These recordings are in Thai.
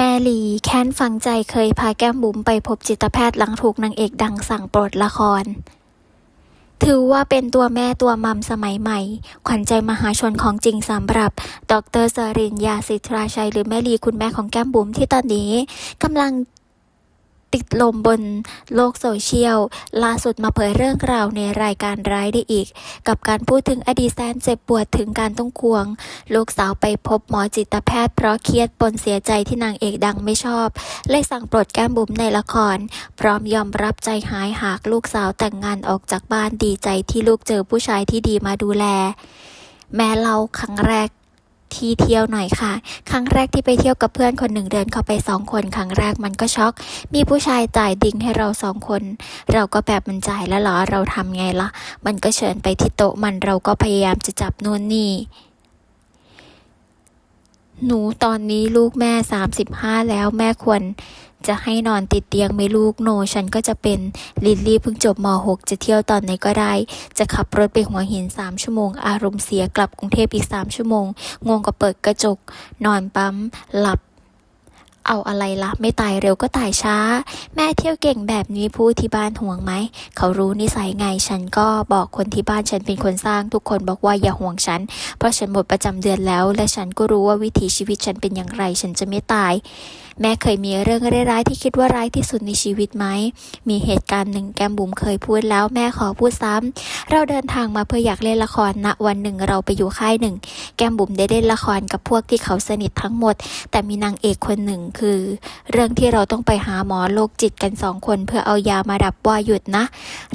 แม่ลีแค้นฝังใจเคยพาแก้มบุ๋มไปพบจิตแพทย์หลังถูกนางเอกดังสั่งปลดละคร ถือว่าเป็นตัวแม่ตัวมัมสมัยใหม่ ขวัญใจมหาชนของจริงสำหรับ ดรสรินยาสิทราชัย หรือแม่ลีคุณแม่ของแก้มบุ๋มที่ตอนนี้กำลัง ติดลมบนโลกโซเชียล ล่าสุดมาเผยเรื่องราวในรายการร้ายได้อีก กับการพูดถึงอดีตแสนเจ็บปวดถึงการต้องควง ลูกสาวไปพบหมอจิตแพทย์เพราะเครียดปนเสียใจที่นางเอกดังไม่ชอบ เลยสั่งปลดแก้มบุ๋มในละคร พร้อมยอมรับใจหายหากลูกสาวแต่งงานออกจากบ้านดีใจที่ลูกเจอผู้ชายที่ดีมาดูแล แม่เราครั้งแรก ที่เที่ยวหน่อยค่ะ ครั้งแรกที่ไปเที่ยวกับเพื่อนคนหนึ่งเดินเข้าไปสองคน ครั้งแรกมันก็ช็อก มีผู้ชายจ่ายดิ้งให้เราสองคน เราก็แบบมันจ่ายแล้วเหรอเราทำไงล่ะ มันก็เชิญไปที่โต๊ะมันเราก็พยายามจะจับนู่นนี่ หนูตอนนี้ลูกแม่ 35 แล้วแม่ควร จะให้นอนติดเตียงไหม่ลูกโน ฉันก็จะเป็นลิลลี่เพิ่งจบม .6 จะเที่ยวตอนไหนก็ได้ จะขับรถไปหัวหิน 3 ชั่วโมง อารมณ์เสียกลับกรุงเทพอีก 3 ชั่วโมง งงก็เปิดกระจก นอนปั๊ม หลับ เอาอะไรละไม่ตายเร็วก็ตายช้า แม่เที่ยวเก่งแบบนี้ผู้ที่บ้านห่วงไหม เขารู้นิสัยไงฉันก็บอกคนที่บ้านฉันเป็นคนสร้างทุกคนบอกว่าอย่าห่วงฉัน เพราะฉันหมดประจำเดือนแล้ว และฉันก็รู้ว่าวิถีชีวิตฉันเป็นอย่างไร ฉันจะไม่ตาย แม่เคยมีเรื่องร้ายๆที่คิดว่าร้ายที่สุดในชีวิตไหม มีเหตุการณ์หนึ่งแก้มบุ๋มเคยพูดแล้วแม่ขอพูดซ้ำเราเดินทางมาเพื่ออยากเล่นละครณวันหนึ่งเราไปอยู่ค่ายหนึ่ง แก้มบุ๋มได้เล่นละครกับพวกที่เขาสนิททั้งหมด แต่มีนางเอกคนหนึ่งคือ เรื่องที่เราต้องไปหาหมอโรคจิตกันสองคนเพื่อเอายามาดับว่าหยุดนะ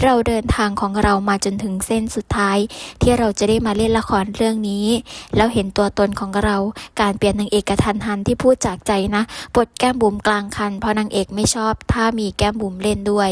เราเดินทางของเรามาจนถึงเส้นสุดท้าย ที่เราจะได้มาเล่นละครเรื่องนี้ แล้วเห็นตัวตนของเราการเปลี่ยนนางเอกกระทันหันที่พูดจากใจนะปลดแก้มบุ๋มกลางคันเพราะนางเอกไม่ชอบ ถ้ามีแก้มบุ๋มเล่นด้วย